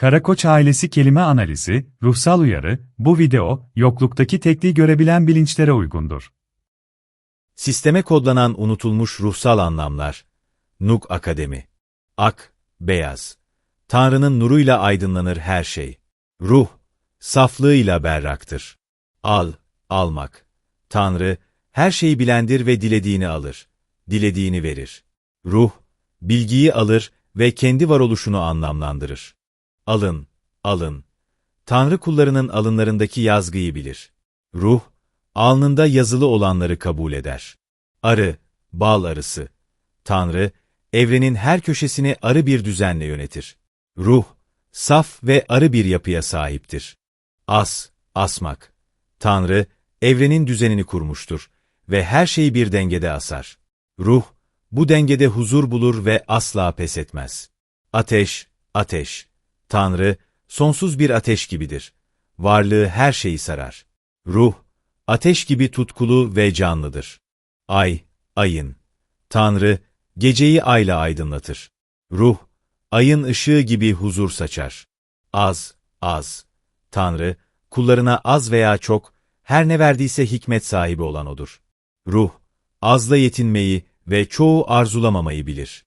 Karakoç ailesi kelime analizi, ruhsal uyarı, bu video, yokluktaki tekliği görebilen bilinçlere uygundur. Sisteme kodlanan unutulmuş ruhsal anlamlar. Nuk Akademi. Ak, beyaz. Tanrı'nın nuruyla aydınlanır her şey. Ruh, saflığıyla berraktır. Al, almak. Tanrı, her şeyi bilendir ve dilediğini alır. Dilediğini verir. Ruh, bilgiyi alır ve kendi varoluşunu anlamlandırır. Alın, alın. Tanrı kullarının alınlarındaki yazgıyı bilir. Ruh, alnında yazılı olanları kabul eder. Arı, bal arısı. Tanrı, evrenin her köşesini arı bir düzenle yönetir. Ruh, saf ve arı bir yapıya sahiptir. As, asmak. Tanrı, evrenin düzenini kurmuştur ve her şeyi bir dengede asar. Ruh, bu dengede huzur bulur ve asla pes etmez. Ateş, ateş. Tanrı, sonsuz bir ateş gibidir. Varlığı her şeyi sarar. Ruh, ateş gibi tutkulu ve canlıdır. Ay, ayın. Tanrı, geceyi ayla aydınlatır. Ruh, ayın ışığı gibi huzur saçar. Az, az. Tanrı, kullarına az veya çok, her ne verdiyse hikmet sahibi olan O'dur. Ruh, azla yetinmeyi ve çoğu arzulamamayı bilir.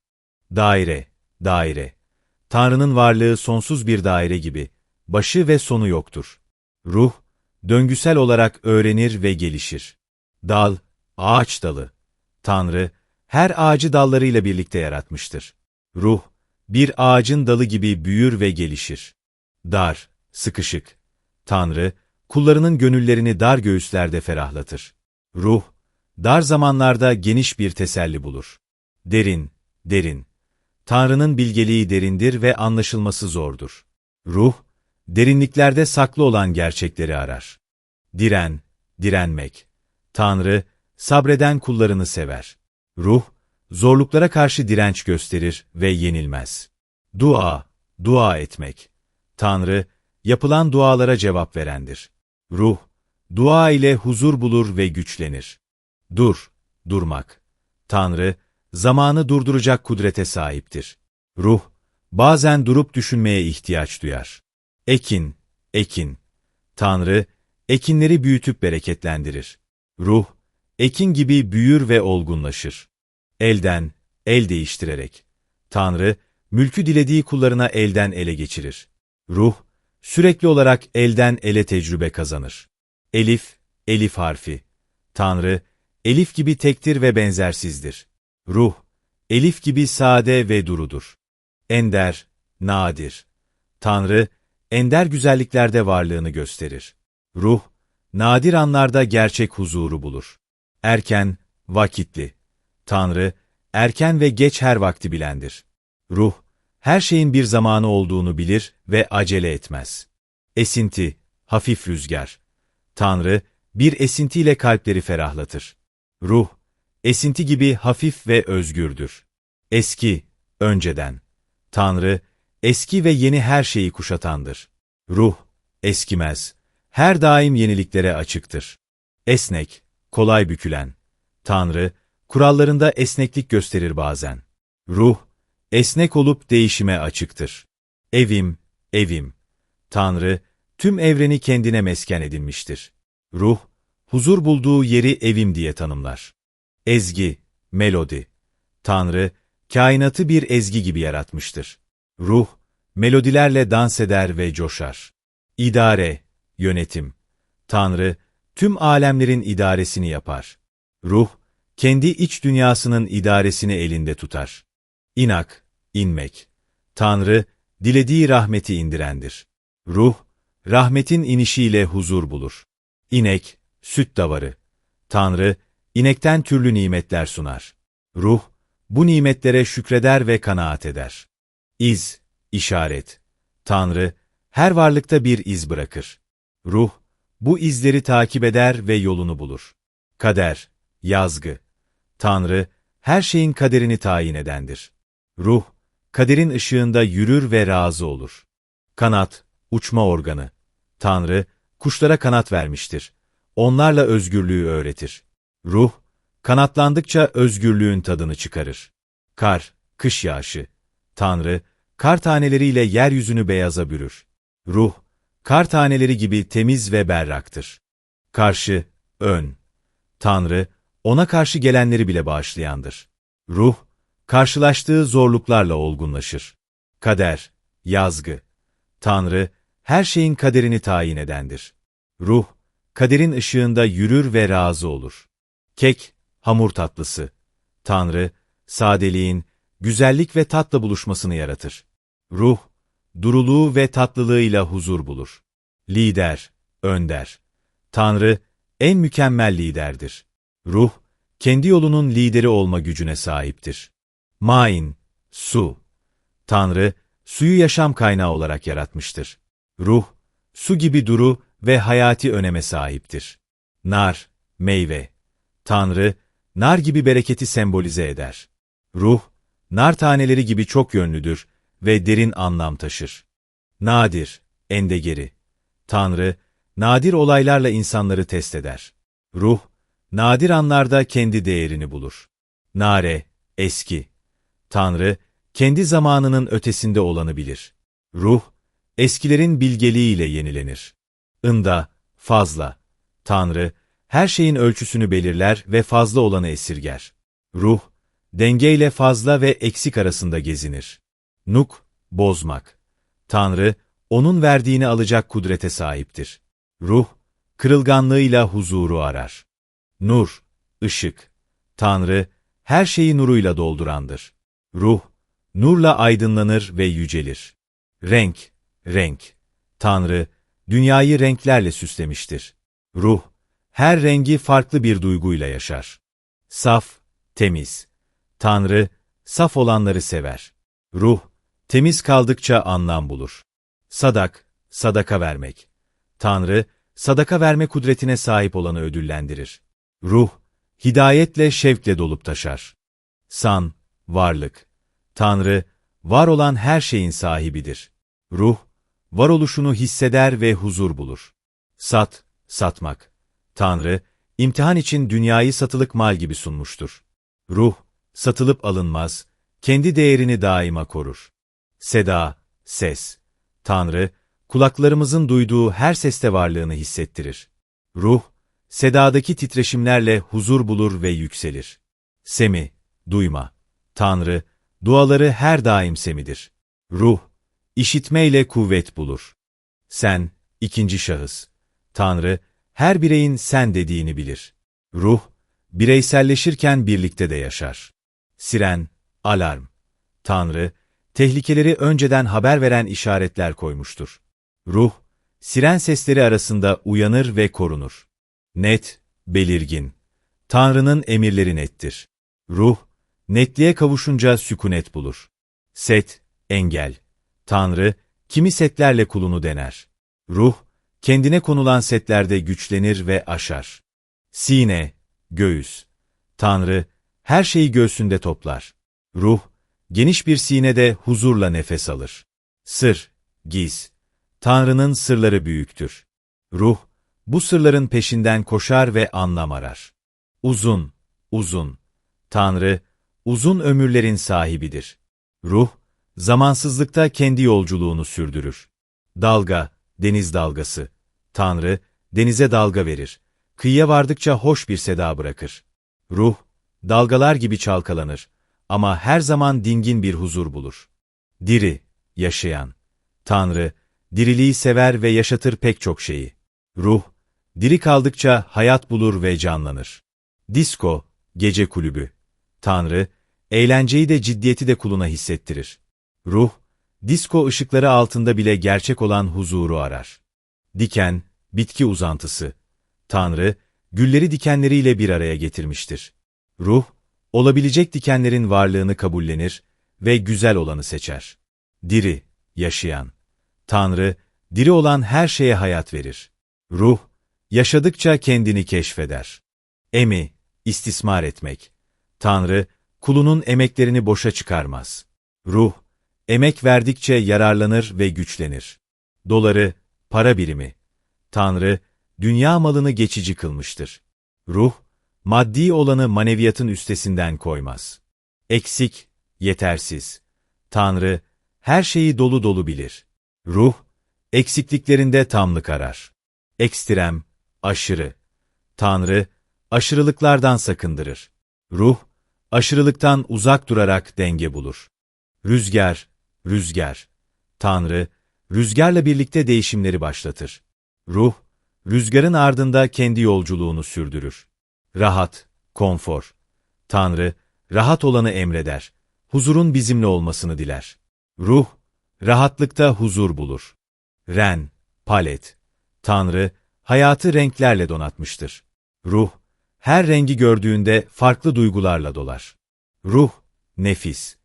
Daire, daire. Tanrı'nın varlığı sonsuz bir daire gibi, başı ve sonu yoktur. Ruh, döngüsel olarak öğrenir ve gelişir. Dal, ağaç dalı. Tanrı, her ağacı dallarıyla birlikte yaratmıştır. Ruh, bir ağacın dalı gibi büyür ve gelişir. Dar, sıkışık. Tanrı, kullarının gönüllerini dar göğüslerde ferahlatır. Ruh, dar zamanlarda geniş bir teselli bulur. Derin, derin. Tanrı'nın bilgeliği derindir ve anlaşılması zordur. Ruh, derinliklerde saklı olan gerçekleri arar. Diren, direnmek. Tanrı, sabreden kullarını sever. Ruh, zorluklara karşı direnç gösterir ve yenilmez. Dua, dua etmek. Tanrı, yapılan dualara cevap verendir. Ruh, dua ile huzur bulur ve güçlenir. Dur, durmak. Tanrı, zamanı durduracak kudrete sahiptir. Ruh, bazen durup düşünmeye ihtiyaç duyar. Ekin, ekin. Tanrı, ekinleri büyütüp bereketlendirir. Ruh, ekin gibi büyür ve olgunlaşır. Elden, el değiştirerek. Tanrı, mülkü dilediği kullarına elden ele geçirir. Ruh, sürekli olarak elden ele tecrübe kazanır. Elif, elif harfi. Tanrı, elif gibi tektir ve benzersizdir. Ruh, elif gibi sade ve durudur. Ender, nadir. Tanrı, ender güzelliklerde varlığını gösterir. Ruh, nadir anlarda gerçek huzuru bulur. Erken, vakitli. Tanrı, erken ve geç her vakti bilendir. Ruh, her şeyin bir zamanı olduğunu bilir ve acele etmez. Esinti, hafif rüzgar. Tanrı, bir esintiyle kalpleri ferahlatır. Ruh, esinti gibi hafif ve özgürdür. Eski, önceden. Tanrı, eski ve yeni her şeyi kuşatandır. Ruh, eskimez. Her daim yeniliklere açıktır. Esnek, kolay bükülen. Tanrı, kurallarında esneklik gösterir bazen. Ruh, esnek olup değişime açıktır. Evim, evim. Tanrı, tüm evreni kendine mesken edinmiştir. Ruh, huzur bulduğu yeri evim diye tanımlar. Ezgi, melodi. Tanrı, kainatı bir ezgi gibi yaratmıştır. Ruh, melodilerle dans eder ve coşar. İdare, yönetim. Tanrı, tüm alemlerin idaresini yapar. Ruh, kendi iç dünyasının idaresini elinde tutar. İnak, inmek. Tanrı, dilediği rahmeti indirendir. Ruh, rahmetin inişiyle huzur bulur. İnek, süt davarı. Tanrı, inekten türlü nimetler sunar. Ruh, bu nimetlere şükreder ve kanaat eder. İz, işaret. Tanrı, her varlıkta bir iz bırakır. Ruh, bu izleri takip eder ve yolunu bulur. Kader, yazgı. Tanrı, her şeyin kaderini tayin edendir. Ruh, kaderin ışığında yürür ve razı olur. Kanat, uçma organı. Tanrı, kuşlara kanat vermiştir. Onlarla özgürlüğü öğretir. Ruh, kanatlandıkça özgürlüğün tadını çıkarır. Kar, kış yağışı. Tanrı, kar taneleriyle yeryüzünü beyaza bürür. Ruh, kar taneleri gibi temiz ve berraktır. Karşı, ön. Tanrı, ona karşı gelenleri bile bağışlayandır. Ruh, karşılaştığı zorluklarla olgunlaşır. Kader, yazgı. Tanrı, her şeyin kaderini tayin edendir. Ruh, kaderin ışığında yürür ve razı olur. Kek, hamur tatlısı. Tanrı, sadeliğin, güzellik ve tatla buluşmasını yaratır. Ruh, duruluğu ve tatlılığıyla huzur bulur. Lider, önder. Tanrı, en mükemmel liderdir. Ruh, kendi yolunun lideri olma gücüne sahiptir. Main, su. Tanrı, suyu yaşam kaynağı olarak yaratmıştır. Ruh, su gibi duru ve hayati öneme sahiptir. Nar, meyve. Tanrı, nar gibi bereketi sembolize eder. Ruh, nar taneleri gibi çok yönlüdür ve derin anlam taşır. Nadir, endegeri. Tanrı, nadir olaylarla insanları test eder. Ruh, nadir anlarda kendi değerini bulur. Nare, eski. Tanrı, kendi zamanının ötesinde olanı bilir. Ruh, eskilerin bilgeliğiyle yenilenir. Inda, fazla. Tanrı, her şeyin ölçüsünü belirler ve fazla olanı esirger. Ruh, dengeyle fazla ve eksik arasında gezinir. Nuk, bozmak. Tanrı, onun verdiğini alacak kudrete sahiptir. Ruh, kırılganlığıyla huzuru arar. Nur, ışık. Tanrı, her şeyi nuruyla doldurandır. Ruh, nurla aydınlanır ve yücelir. Renk, renk. Tanrı, dünyayı renklerle süslemiştir. Ruh, her rengi farklı bir duyguyla yaşar. Saf, temiz. Tanrı, saf olanları sever. Ruh, temiz kaldıkça anlam bulur. Sadak, sadaka vermek. Tanrı, sadaka verme kudretine sahip olanı ödüllendirir. Ruh, hidayetle şevkle dolup taşar. San, varlık. Tanrı, var olan her şeyin sahibidir. Ruh, varoluşunu hisseder ve huzur bulur. Sat, satmak. Tanrı, imtihan için dünyayı satılık mal gibi sunmuştur. Ruh, satılıp alınmaz, kendi değerini daima korur. Seda, ses. Tanrı, kulaklarımızın duyduğu her seste varlığını hissettirir. Ruh, sedadaki titreşimlerle huzur bulur ve yükselir. Semi, duyma. Tanrı, duaları her daim semidir. Ruh, işitmeyle kuvvet bulur. Sen, ikinci şahıs. Tanrı, her bireyin sen dediğini bilir. Ruh, bireyselleşirken birlikte de yaşar. Siren, alarm. Tanrı, tehlikeleri önceden haber veren işaretler koymuştur. Ruh, siren sesleri arasında uyanır ve korunur. Net, belirgin. Tanrı'nın emirleri nettir. Ruh, netliğe kavuşunca sükunet bulur. Set, engel. Tanrı, kimi setlerle kulunu dener. Ruh, kendine konulan setlerde güçlenir ve aşar. Sine, göğüs. Tanrı, her şeyi göğsünde toplar. Ruh, geniş bir sinede huzurla nefes alır. Sır, giz. Tanrı'nın sırları büyüktür. Ruh, bu sırların peşinden koşar ve anlam arar. Uzun, uzun. Tanrı, uzun ömürlerin sahibidir. Ruh, zamansızlıkta kendi yolculuğunu sürdürür. Dalga, deniz dalgası. Tanrı, denize dalga verir. Kıyıya vardıkça hoş bir seda bırakır. Ruh, dalgalar gibi çalkalanır ama her zaman dingin bir huzur bulur. Diri, yaşayan. Tanrı, diriliği sever ve yaşatır pek çok şeyi. Ruh, diri kaldıkça hayat bulur ve canlanır. Disko, gece kulübü. Tanrı, eğlenceyi de ciddiyeti de kuluna hissettirir. Ruh, disko ışıkları altında bile gerçek olan huzuru arar. Diken, bitki uzantısı. Tanrı, gülleri dikenleriyle bir araya getirmiştir. Ruh, olabilecek dikenlerin varlığını kabullenir ve güzel olanı seçer. Diri, yaşayan. Tanrı, diri olan her şeye hayat verir. Ruh, yaşadıkça kendini keşfeder. Emi, istismar etmek. Tanrı, kulunun emeklerini boşa çıkarmaz. Ruh, emek verdikçe yararlanır ve güçlenir. Doları, para birimi. Tanrı, dünya malını geçici kılmıştır. Ruh, maddi olanı maneviyatın üstesinden koymaz. Eksik, yetersiz. Tanrı, her şeyi dolu dolu bilir. Ruh, eksikliklerinde tamlık arar. Ekstrem, aşırı. Tanrı, aşırılıklardan sakındırır. Ruh, aşırılıktan uzak durarak denge bulur. Rüzgar, rüzgar. Tanrı, rüzgarla birlikte değişimleri başlatır. Ruh, rüzgarın ardında kendi yolculuğunu sürdürür. Rahat, konfor. Tanrı, rahat olanı emreder. Huzurun bizimle olmasını diler. Ruh, rahatlıkta huzur bulur. Ren, palet. Tanrı, hayatı renklerle donatmıştır. Ruh, her rengi gördüğünde farklı duygularla dolar. Ruh, nefis.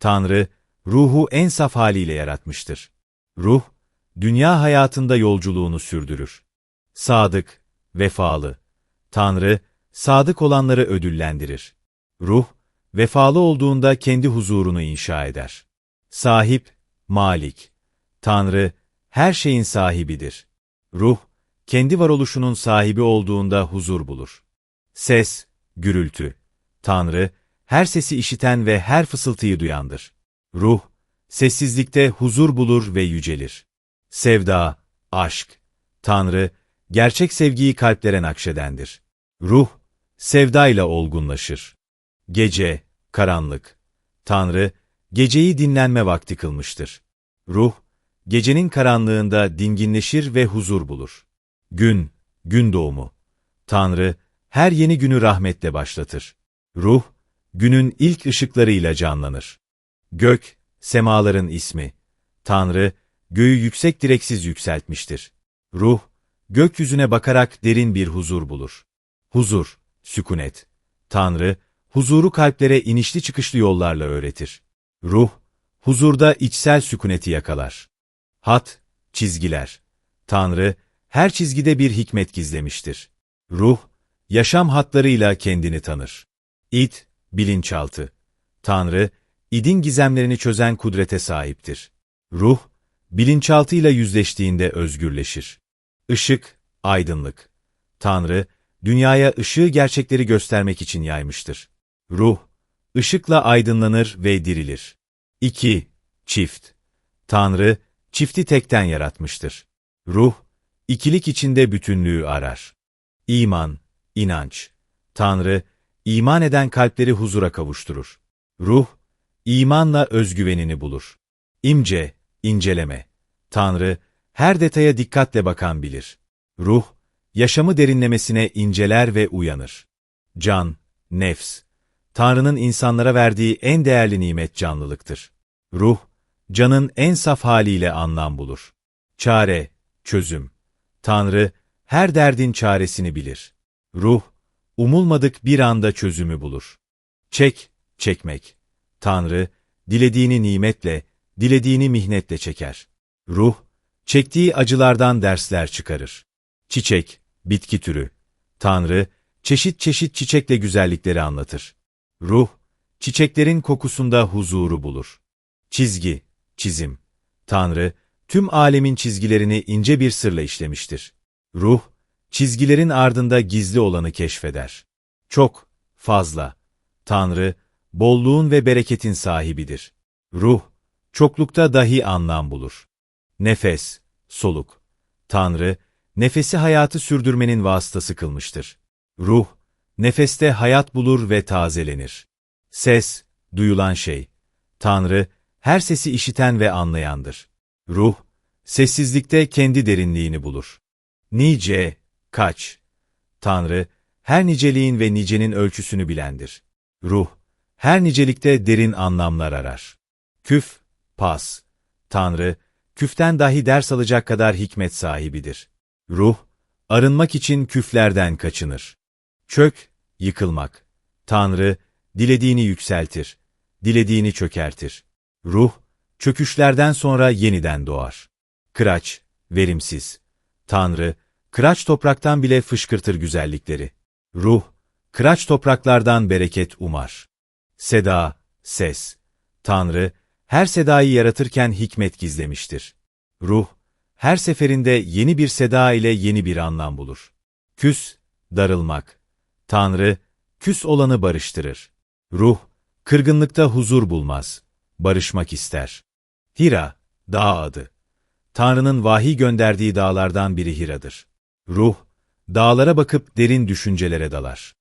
Tanrı, ruhu en saf haliyle yaratmıştır. Ruh, dünya hayatında yolculuğunu sürdürür. Sadık, vefalı. Tanrı, sadık olanları ödüllendirir. Ruh, vefalı olduğunda kendi huzurunu inşa eder. Sahip, malik. Tanrı, her şeyin sahibidir. Ruh, kendi varoluşunun sahibi olduğunda huzur bulur. Ses, gürültü. Tanrı, her sesi işiten ve her fısıltıyı duyandır. Ruh, sessizlikte huzur bulur ve yücelir. Sevda, aşk. Tanrı, gerçek sevgiyi kalplere nakşedendir. Ruh, sevdayla olgunlaşır. Gece, karanlık. Tanrı, geceyi dinlenme vakti kılmıştır. Ruh, gecenin karanlığında dinginleşir ve huzur bulur. Gün, gün doğumu. Tanrı, her yeni günü rahmetle başlatır. Ruh, günün ilk ışıklarıyla canlanır. Gök, semaların ismi. Tanrı, göğü yüksek direksiz yükseltmiştir. Ruh, gökyüzüne bakarak derin bir huzur bulur. Huzur, sükunet. Tanrı, huzuru kalplere inişli çıkışlı yollarla öğretir. Ruh, huzurda içsel sükuneti yakalar. Hat, çizgiler. Tanrı, her çizgide bir hikmet gizlemiştir. Ruh, yaşam hatlarıyla kendini tanır. İd, bilinçaltı. Tanrı, idin gizemlerini çözen kudrete sahiptir. Ruh, bilinçaltıyla yüzleştiğinde özgürleşir. Işık, aydınlık. Tanrı, dünyaya ışığı gerçekleri göstermek için yaymıştır. Ruh, ışıkla aydınlanır ve dirilir. 2. Çift. Tanrı, çifti tekten yaratmıştır. Ruh, ikilik içinde bütünlüğü arar. İman, inanç. Tanrı, iman eden kalpleri huzura kavuşturur. Ruh, imanla özgüvenini bulur. İmce, inceleme. Tanrı, her detaya dikkatle bakan bilir. Ruh, yaşamı derinlemesine inceler ve uyanır. Can, nefs. Tanrı'nın insanlara verdiği en değerli nimet canlılıktır. Ruh, canın en saf haliyle anlam bulur. Çare, çözüm. Tanrı, her derdin çaresini bilir. Ruh, umulmadık bir anda çözümü bulur. Çek, çekmek. Tanrı, dilediğini nimetle, dilediğini mihnetle çeker. Ruh, çektiği acılardan dersler çıkarır. Çiçek, bitki türü. Tanrı, çeşit çeşit çiçekle güzellikleri anlatır. Ruh, çiçeklerin kokusunda huzuru bulur. Çizgi, çizim. Tanrı, tüm alemin çizgilerini ince bir sırla işlemiştir. Ruh, çizgilerin ardında gizli olanı keşfeder. Çok, fazla. Tanrı, bolluğun ve bereketin sahibidir. Ruh, çoklukta dahi anlam bulur. Nefes, soluk. Tanrı, nefesi hayatı sürdürmenin vasıtası kılmıştır. Ruh, nefeste hayat bulur ve tazelenir. Ses, duyulan şey. Tanrı, her sesi işiten ve anlayandır. Ruh, sessizlikte kendi derinliğini bulur. Nice, kaç. Tanrı, her niceliğin ve nicenin ölçüsünü bilendir. Ruh, her nicelikte derin anlamlar arar. Küf, pas. Tanrı, küften dahi ders alacak kadar hikmet sahibidir. Ruh, arınmak için küflerden kaçınır. Çök, yıkılmak. Tanrı, dilediğini yükseltir, dilediğini çökertir. Ruh, çöküşlerden sonra yeniden doğar. Kıraç, verimsiz. Tanrı, kıraç topraktan bile fışkırtır güzellikleri. Ruh, kıraç topraklardan bereket umar. Seda, ses. Tanrı, her sedayı yaratırken hikmet gizlemiştir. Ruh, her seferinde yeni bir seda ile yeni bir anlam bulur. Küs, darılmak. Tanrı, küs olanı barıştırır. Ruh, kırgınlıkta huzur bulmaz, barışmak ister. Hira, dağ adı. Tanrı'nın vahiy gönderdiği dağlardan biri Hira'dır. Ruh, dağlara bakıp derin düşüncelere dalar.